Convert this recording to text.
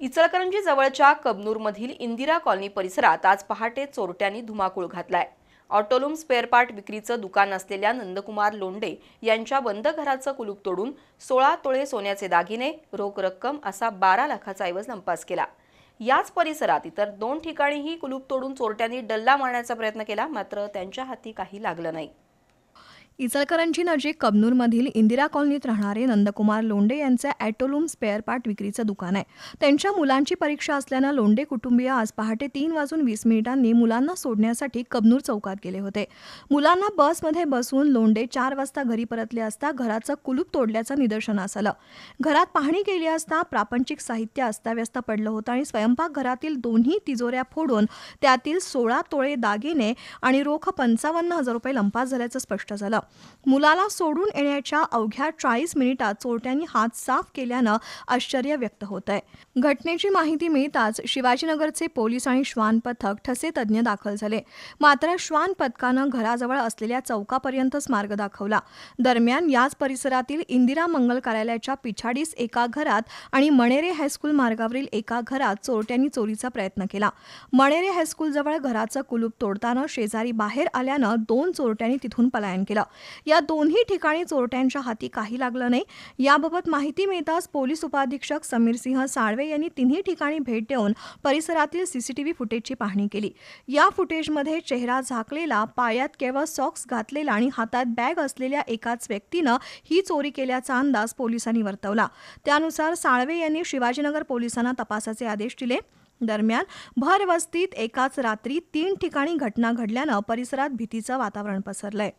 इचलकरंजी जवळच्या कबनूरमधील इंदिरा कॉलनी परिसरात आज पहाटे चोरट्यांनी धुमाकूळ घातलाय. ऑटोलूम स्पेअर पार्ट विक्रीचं दुकान असलेल्या नंदकुमार लोंडे यांच्या बंद घराचं कुलूप तोडून सोळा तोळे सोन्याचे दागिने रोख रक्कम असा बारा लाखाचा ऐवज लंपास केला. याच परिसरात इतर दोन ठिकाणीही कुलूप तोडून चोरट्यांनी डल्ला मारण्याचा प्रयत्न केला मात्र त्यांच्या हाती काही लागलं नाही. इचलकरंजी नजीक कबनूरमधील इंदिरा कॉलनीत राहणारे नंदकुमार लोंडे यांचे ॲटोलूम स्पेअर पार्ट विक्रीचं दुकान आहे. त्यांच्या मुलांची परीक्षा असल्यानं लोंडे कुटुंबीय आज पहाटे तीन वाजून वीस मिनिटांनी मुलांना सोडण्यासाठी कबनूर चौकात गेले होते. मुलांना बसमध्ये बसून लोंडे चार वाजता घरी परतले असता घराचं कुलूप तोडल्याचं निदर्शनास आलं घरात पाहणी केली असता प्रापंचिक साहित्य अस्ताव्यस्त पडलं होतं आणि स्वयंपाकघरातील दोन्ही तिजोऱ्या फोडून त्यातील सोळा तोळे दागिने आणि रोख पंचावन्न हजार रुपये लंपास झाल्याचं स्पष्ट झालं. मुलाला सोडून येण्याच्या अवघ्या चाळीस मिनिटात चोरट्यांनी हात साफ केल्यानं आश्चर्य व्यक्त होत आहे घटनेची माहिती मिळताच शिवाजीनगरचे पोलीस आणि श्वान पथक ठसे तज्ज्ञ दाखल झाले. मात्र श्वान पथकानं घराजवळ असलेल्या चौकापर्यंतच मार्ग दाखवला. दरम्यान याच परिसरातील इंदिरा मंगल कार्यालयाच्या पिछाडीस एका घरात आणि मणेरे हायस्कूल मार्गावरील एका घरात चोरट्यांनी चोरीचा प्रयत्न केला. मणेरे हायस्कूलजवळ घराचं कुलूप तोडताना शेजारी बाहेर आल्यानं दोन चोरट्यांनी तिथून पलायन केलं. या दोन्ही ठिकाणी चोरट्यांच्या हाती काही लागलं नाही. याबाबत माहिती मिळताच पोलीस उपाधीक्षक समीर सिंह साळवे यांनी तिन्ही ठिकाणी भेट देऊन परिसरातील सीसीटीव्ही फुटेजची पाहणी केली. या फुटेजमध्ये चेहरा झाकलेला पायात केवळ सॉक्स घातलेला आणि हातात बॅग असलेल्या एकाच व्यक्तीनं ही चोरी केल्याचा अंदाज पोलिसांनी वर्तवला. त्यानुसार साळवे यांनी शिवाजीनगर पोलिसांना तपासाचे आदेश दिले. दरम्यान भर वस्तीत एकाच रात्री तीन ठिकाणी घटना घडल्यानं परिसरात भीतीचं वातावरण पसरलंय.